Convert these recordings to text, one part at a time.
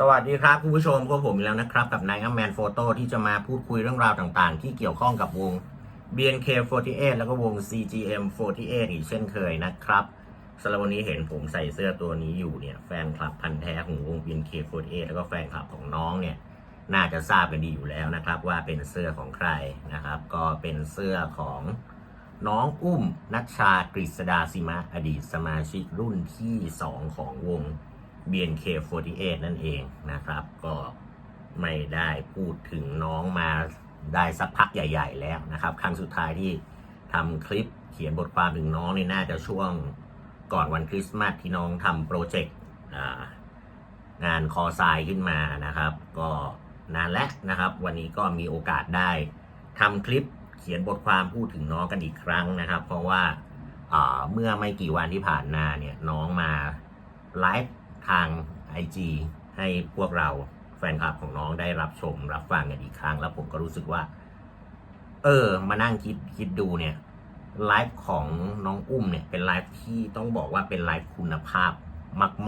สวัสดีครับคุณผู้ชมพบผมอีกแล้วนะครับ กับนายแมนโฟโต้ที่จะมาพูดคุยเรื่องราวต่างๆ ที่เกี่ยวข้องกับวง BNK48 แล้วก็วง CGM48 อีกเช่นเคยนะครับสำหรับวันนี้เห็นผมใส่เสื้อตัวนี้อยู่เนี่ยแฟนคลับพันธ์แท้ของวง BNK48 แล้วก็แฟนคลับของน้องเนี่ยน่าจะทราบกันดีอยู่แล้วนะครับ ว่าเป็นเสื้อของใครนะครับ ก็เป็นเสื้อของน้องอุ้มนัชชากฤษดาสิมะอดีตสมาชิกรุ่นที่ 2 ของวง BNK48 นั่นเองนะครับ ก็ไม่ได้พูดถึงน้องมาได้สักพักใหญ่ ๆ แล้วนะครับ ครั้งสุดท้ายที่ทำคลิปเขียนบทความถึงน้องนี่น่าจะช่วงก่อนวันคริสต์มาสที่น้องทำโปรเจกต์งานคอทรายขึ้นมานะครับ ก็นานแล้วนะครับ วันนี้ก็มีโอกาสได้ทำคลิปเขียนบทความพูดถึงน้องกันอีกครั้งนะครับ เพราะว่าเมื่อไม่กี่วันที่ผ่านมาเนี่ยน้องมาไลฟ์ ทาง IG ให้พวกเราแฟนคลับของน้องได้รับชมรับฟังกันอีกครั้ง แล้วผมก็รู้สึกว่า เออ มานั่งคิดคิดดูเนี่ยไลฟ์ของน้องอุ้มเนี่ยเป็นไลฟ์ที่ต้องบอกว่าเป็นไลฟ์คุณภาพ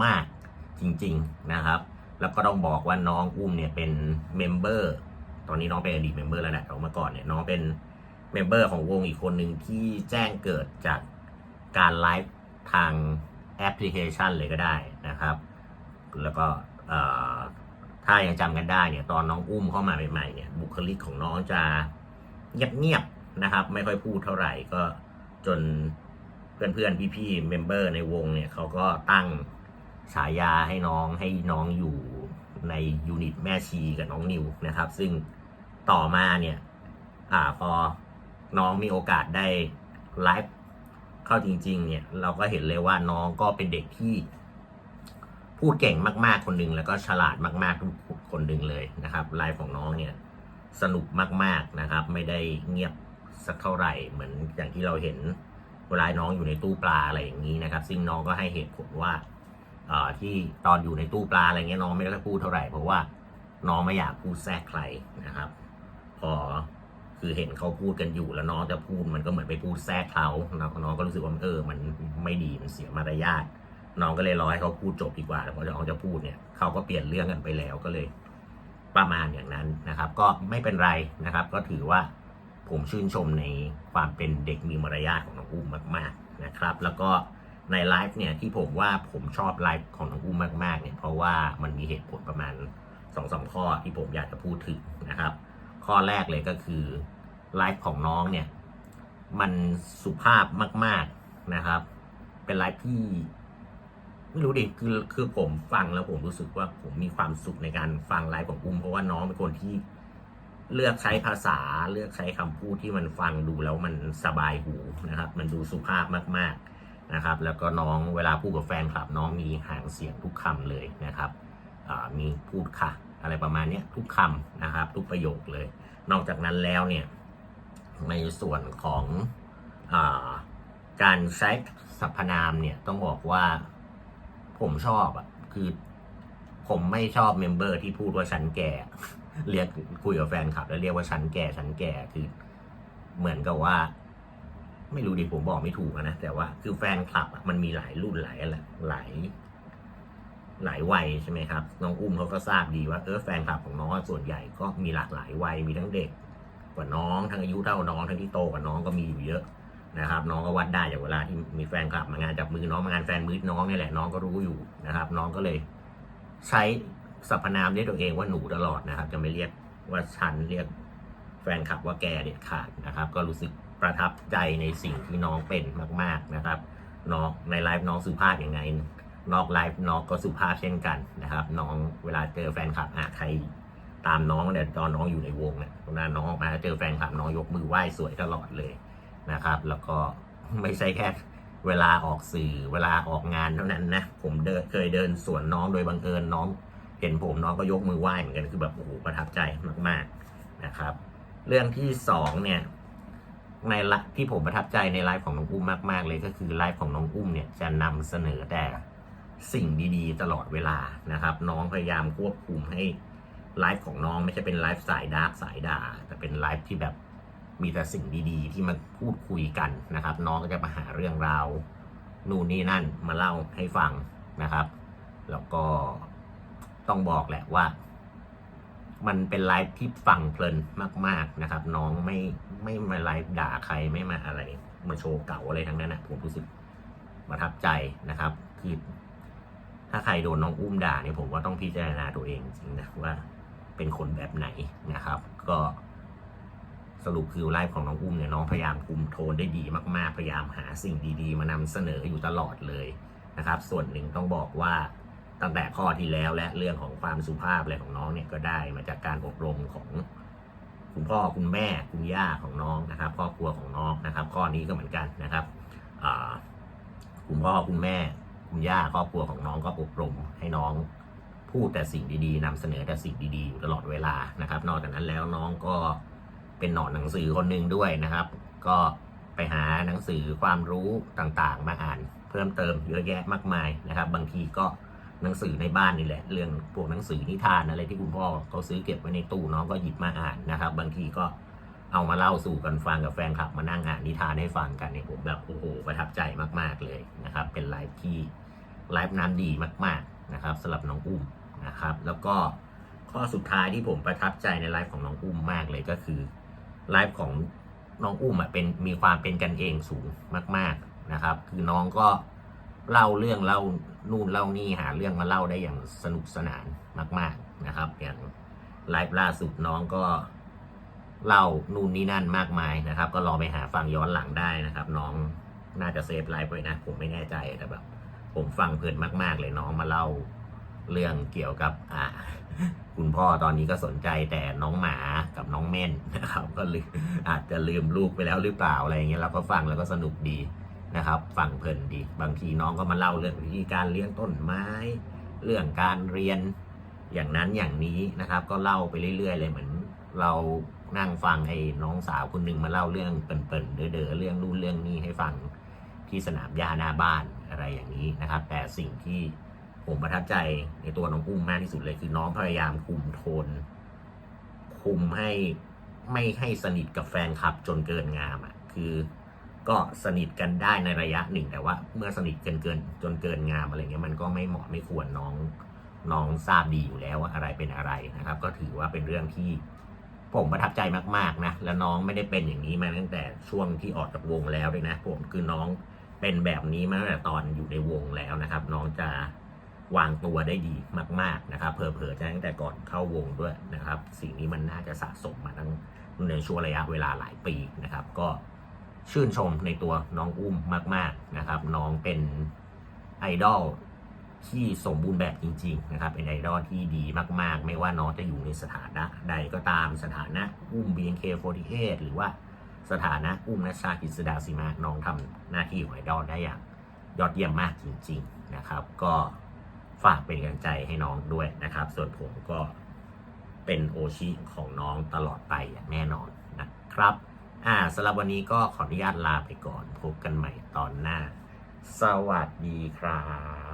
มาก ๆ จริง ๆนะครับ แล้วก็ต้องบอกว่าน้องอุ้มเนี่ยเป็นเมมเบอร์ตอนนี้น้องเป็นอดีตเมมเบอร์แล้วแหละแต่ว่าเมื่อก่อนเนี่ยน้องเป็นเมมเบอร์ของวงอีกคนหนึ่งที่แจ้งเกิดจากการไลฟ์ทางแอปพลิเคชันเลยก็ได้นะครับ แล้วก็ถ้ายังจำกันได้เนี่ยตอนน้องอุ้มเข้ามาใหม่ๆเนี่ยบุคลิกของน้องจะเงียบๆนะครับ ไม่ค่อยพูดเท่าไหร่ก็จนเพื่อนๆพี่ๆเมมเบอร์ในวงเนี่ยเขาก็ตั้งฉายาให้น้องให้น้องอยู่ในยูนิตแม่ชีกับน้องนิวนะครับ ซึ่งต่อมาเนี่ยอพอน้องมีโอกาสได้ไลฟ์เข้าจริง ๆ เนี่ยเราก็เห็นเลยว่าน้องก็เป็นเด็กที่ พูดเก่งมากๆคนหนึ่งแล้วก็ฉลาดมากๆทุกคนหนึ่งเลยนะครับไลฟ์ของน้องเนี่ยสนุกมากๆนะครับ ไม่ได้เงียบสักเท่าไหร่เหมือนอย่างที่เราเห็นเวลาน้องอยู่ในตู้ปลาอะไรอย่างนี้นะครับ ซึ่งน้องก็ให้เหตุผลว่าที่ตอนอยู่ในตู้ปลาอะไรเงี้ยน้องไม่ได้พูดเท่าไหร่เพราะว่าน้องไม่อยากพูดแทรกใครนะครับ พอคือเห็นเขาพูดกันอยู่แล้วน้องจะพูดมันก็เหมือนไปพูดแทรกเขาน้องก็รู้สึกว่าเออมันไม่ดีมันเสียมารยาท น้องก็เลยรอให้เขาพูดจบดีกว่าแต่พอน้องจะพูดเนี่ยเขาก็เปลี่ยนเรื่องกันไปแล้วก็เลย ประมาณอย่างนั้นนะครับ ก็ไม่เป็นไรนะครับ ก็ถือว่าผมชื่นชมในความเป็นเด็กมีมารยาทของน้องอุ้มมาก ๆนะครับ แล้วก็ในไลฟ์เนี่ยที่ผมว่าผมชอบไลฟ์ของน้องอุ้มมากๆเนี่ยเพราะว่ามันมีเหตุผลประมาณสองสามข้อที่ผมอยากจะพูดถึงนะครับ ข้อแรกเลยก็คือไลฟ์ของน้องเนี่ยมันสุภาพมาก ๆนะครับ เป็นไลฟ์ที่ ไม่รู้ดิคือคือผมฟังแล้วผมรู้สึกว่าผมมีความสุขในการฟังไลฟ์ของอุ้มเพราะว่าน้องเป็นคนที่ เลือกใช้ภาษาเลือกใช้คำพูดที่มันฟังดูแล้วมันสบายหูนะครับ มันดูสุภาพมากๆนะครับ แล้วก็น้องเวลาพูดกับแฟนคลับ น้องมีหางเสียงทุกคำเลยนะครับมีพูดค่ะ อะไรประมาณนี้ทุกคำนะครับ ทุกประโยคเลย นอกจากนั้นแล้วเนี่ยในส่วนของอการใช้สรรพนามเนี่ยต้องบอกว่า ผมชอบอะ คือ ผมไม่ชอบเมมเบอร์ที่พูดว่าฉันแก่ เรียกคุยกับแฟนคลับ แล้วเรียกว่าฉันแก่ฉันแก่คือ เหมือนกับว่า ไม่รู้ดิผมบอกไม่ถูกนะแต่ว่าคือแฟนคลับอะมันมีหลายรุ่นหลายอะไรหลายหลายวัยใช่ไหมครับน้องอุ้มเขาก็ทราบดีว่าเออแฟนคลับของน้องส่วนใหญ่ก็มีหลากหลายวัยมีทั้งเด็กกว่าน้องทั้งอายุเท่าน้องทั้งที่โตกว่าน้องก็มีอยู่เยอะ นะครับ น้องก็วัดได้จากเวลาที่มีแฟนคลับมางานจับมือน้องมางานแฟนมืดน้องนี่แหละน้องก็รู้อยู่นะครับ น้องก็เลยใช้สรรพนามเรียกตัวเองว่าหนูตลอดนะครับ จะไม่เรียกว่าฉันเรียกแฟนคลับว่าแกเด็ดขาดนะครับ ก็รู้สึกประทับใจในสิ่งที่น้องเป็นมาก ๆนะครับน้องในไลฟ์น้องสุภาพยังไง นอกไลฟ์น้องก็สุภาพเช่นกันนะครับ น้องเวลาเจอแฟนคลับอะใครตามน้องเนี่ยตอนน้องอยู่ในวงเนี่ยเวลาน้องออกมาเจอแฟนคลับน้องยกมือไหว้สวยตลอดเลย นะครับ แล้วก็ไม่ใช่แค่เวลาออกสื่อเวลาออกงานเท่านั้นนะ ผมเดินเคยเดินสวนน้องโดยบังเอิญน้อง เห็นผมน้องก็ยกมือไหว้เหมือนกันคือแบบโอ้โหประทับใจมากๆนะครับ เรื่องที่สองเนี่ยในละที่ผมประทับใจในไลฟ์ของน้องอุ้มมากๆเลยก็คือไลฟ์ของน้องอุ้มเนี่ยจะนำเสนอแต่สิ่งดีๆ ตลอดเวลานะครับ น้องพยายามควบคุมให้ไลฟ์ของน้องไม่ใช่เป็นไลฟ์สายดาร์กสายด่าแต่เป็นไลฟ์ที่แบบ มีแต่สิ่งดีๆ ที่มาพูดคุยกันนะครับ น้องก็จะมาหาเรื่องราวนู่นนี่นั่นมาเล่าให้ฟังนะครับ แล้วก็ต้องบอกแหละว่า มันเป็นไลฟ์ที่ฟังเพลินมาก ๆนะครับ น้องไม่ไม่มาไลฟ์ด่าใครไม่มาอะไร มาโชว์เก่าอะไรทั้งนั้นนะผมรู้สึกประทับใจนะครับคือถ้าใครโดนน้องอุ้มด่าเนี่ยผมว่าต้องพิจารณาตัวเองจริงนะว่าเป็นคนแบบไหนนะครับ ก็ สรุปคือไลฟ์ของน้องอุ้มเนี่ยน้องพยายามคุมโทนได้ดีมากๆ พยายามหาสิ่งดีๆ มานำเสนออยู่ตลอดเลยนะครับ ส่วนหนึ่งต้องบอกว่าตั้งแต่ข้อที่แล้วและเรื่องของความสุภาพอะไรของน้องเนี่ยก็ได้มาจากการอบรมของคุณพ่อคุณแม่คุณย่าของน้องนะครับครอบครัวของน้องนะครับ ข้อนี้ก็เหมือนกันนะครับคุณพ่อคุณแม่ คุณย่าครอบครัวของน้องก็อบรมให้น้องพูดแต่สิ่งดีๆนำเสนอแต่สิ่งดีๆอยู่ตลอดเวลานะครับ นอกจากนั้นแล้วน้องก็ เป็นหนอนหนังสือคนหนึ่งด้วยนะครับ ก็ไปหาหนังสือความรู้ต่างๆ มาอ่าน เพิ่มเติมเยอะแยะมากมายนะครับ บางทีก็หนังสือในบ้านนี่แหละ เรื่องพวกหนังสือนิทานอะไรที่คุณพ่อเขาซื้อเก็บไว้ในตู้น้องก็หยิบมาอ่านนะครับ บางทีก็เอามาเล่าสู่กันฟังกับแฟนคลับมานั่งอ่านนิทานให้ฟังกันเนี่ยผมแบบโอ้โหประทับใจมากๆเลยนะครับ เป็นไลฟ์ที่ไลฟ์นั้นดีมากๆนะครับสำหรับน้องอุ้มนะครับ แล้วก็ข้อสุดท้ายที่ผมประทับใจในไลฟ์ของน้องอุ้มมากเลยก็คือ ไลฟ์ของน้องอุ้มเป็นมีความเป็นกันเองสูงมาก ๆนะครับ คือน้องก็เล่าเรื่องเล่านู่นเล่านี่หาเรื่องมาเล่าได้อย่างสนุกสนานมาก ๆนะครับ อย่างไลฟ์ล่าสุดน้องก็เล่านู่นนี่นั่นมากมายนะครับ ก็ลองไปหาฟังย้อนหลังได้นะครับ น้องน่าจะเซฟไลฟ์ไว้นะ ผมไม่แน่ใจแต่แบบผมฟังเพลินมาก ๆ เลยน้องมาเล่า เรื่องเกี่ยวกับอ่าคุณพ่อตอนนี้ก็สนใจแต่น้องหมากับน้องเม่นนะครับ ก็ลืมอาจจะลืมลูกไปแล้วหรือเปล่าอะไรอย่างเงี้ยเราก็ฟังแล้วก็สนุกดีนะครับ ฟังเพลินดี บางทีน้องก็มาเล่าเรื่องวิธีการเลี้ยงต้นไม้ เรื่องการเรียนอย่างนั้นอย่างนี้นะครับ ก็เล่าไปเรื่อยๆ เลยเหมือนเรานั่งฟังไอ้น้องสาวคนหนึ่งมาเล่าเรื่องเปิ่นๆเด๋อๆเรื่องนู่นเรื่องนี้ให้ฟังที่สนามหญ้าหน้าบ้านอะไรอย่างนี้นะครับ แต่สิ่งที่ ผมประทับใจในตัวน้องอุ้มมากที่สุดเลยคือน้องพยายามคุมโทน คุมให้ไม่ให้สนิทกับแฟนคลับจนเกินงามอะ คือก็สนิทกันได้ในระยะหนึ่งแต่ว่า เมื่อสนิทเกินเกินจนเกินงามอะไรเงี้ยมันก็ไม่เหมาะไม่ควรน้องน้องทราบดีอยู่แล้วว่าอะไรเป็นอะไรนะครับ ก็ถือว่าเป็นเรื่องที่ผมประทับใจมากๆนะแล้วน้องไม่ได้เป็นอย่างนี้มาตั้งแต่ช่วงที่ออกจากวงแล้วเลยนะ ผมคือน้องเป็นแบบนี้มาตั้งแต่ตอนอยู่ในวงแล้วนะครับ น้องจะ วางตัวได้ดีมาก ๆ นะครับเผลอๆจะตั้งแต่ก่อนเข้าวงด้วยนะครับ สิ่งนี้มันน่าจะสะสมมาตั้งในช่วงระยะเวลาหลายปีนะครับ ก็ชื่นชมในตัวน้องอุ้มมาก ๆนะครับ น้องเป็นไอดอลที่สมบูรณ์แบบจริง ๆ นะครับ เป็นไอดอลที่ดีมาก ๆ ไม่ว่าน้องจะอยู่ในสถานะใดก็ตามสถานะอุ้ม BNK48 หรือว่าสถานะอุ้มนัชชากิจสดาสิมาน้องทำหน้าที่ของไอดอลได้อย่างยอดเยี่ยมมากจริง ๆ นะครับ ก็ ฝากเป็นกำลังใจให้น้องด้วยนะครับ ส่วนผมก็เป็นโอชิของน้องตลอดไปอย่างแน่นอนนะครับอ่าสำหรับวันนี้ก็ขออนุญาตลาไปก่อนพบกันใหม่ตอนหน้า สวัสดีครับ